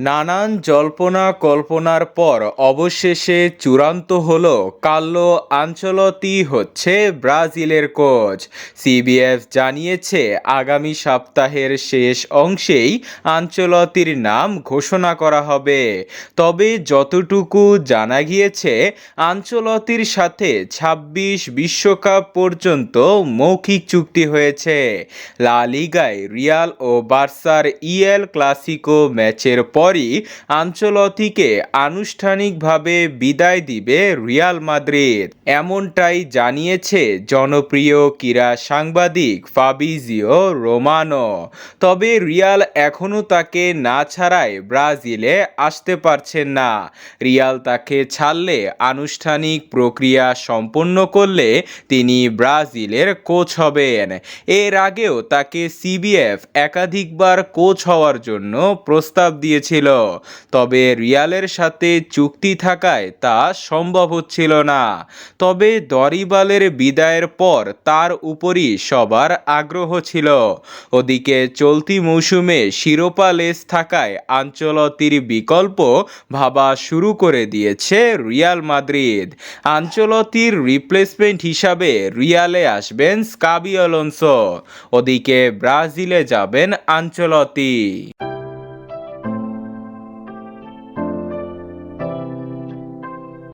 নানান জল্পনা কল্পনার পর অবশেষে চূড়ান্ত হল কার্লো আঞ্চলতি হচ্ছে ব্রাজিলের কোচ। সিবিএফ জানিয়েছে, আগামী সপ্তাহের শেষ অংশেই আঞ্চলতির নাম ঘোষণা করা হবে। তবে যতটুকু জানা গিয়েছে আঞ্চলতির সাথে ২৬ বিশ্বকাপ পর্যন্ত মৌখিক চুক্তি হয়েছে। লা লিগায় রিয়াল ও বার্সার ইএল ক্লাসিকো ম্যাচের পরই আঞ্চলতিকে আনুষ্ঠানিকভাবে বিদায় দিবে রিয়াল মাদ্রিদ। এমনটাই জানিয়েছে জনপ্রিয় ক্রীড়া সাংবাদিক ফাবিজিও রোমানো। তবে রিয়াল এখনও তাকে না ছাড়ায় ব্রাজিলে আসতে পারছেন না। রিয়াল তাকে ছাড়লে আনুষ্ঠানিক প্রক্রিয়া সম্পন্ন করলে তিনি ব্রাজিলের কোচ হবেন। এর আগেও তাকে সিবিএফ একাধিকবার কোচ হওয়ার জন্য প্রস্তাব দিয়েছিল। তবে রিয়ালের সাথে চুক্তি থাকায় তা সম্ভব হচ্ছিল না। তবে দরিবালের বিদায়ের পর তার উপরই সবার আগ্রহ ছিল। ওদিকে চলতি মৌসুমে শিরোপা লেস থাকায় আঞ্চলতির বিকল্প ভাবা শুরু করে দিয়েছে রিয়াল মাদ্রিদ। আঞ্চলতির রিপ্লেসমেন্ট হিসাবে রিয়ালে আসবেন স্কাবি অলonso ওদিকে ব্রাজিলে যাবেন আঞ্চলতি।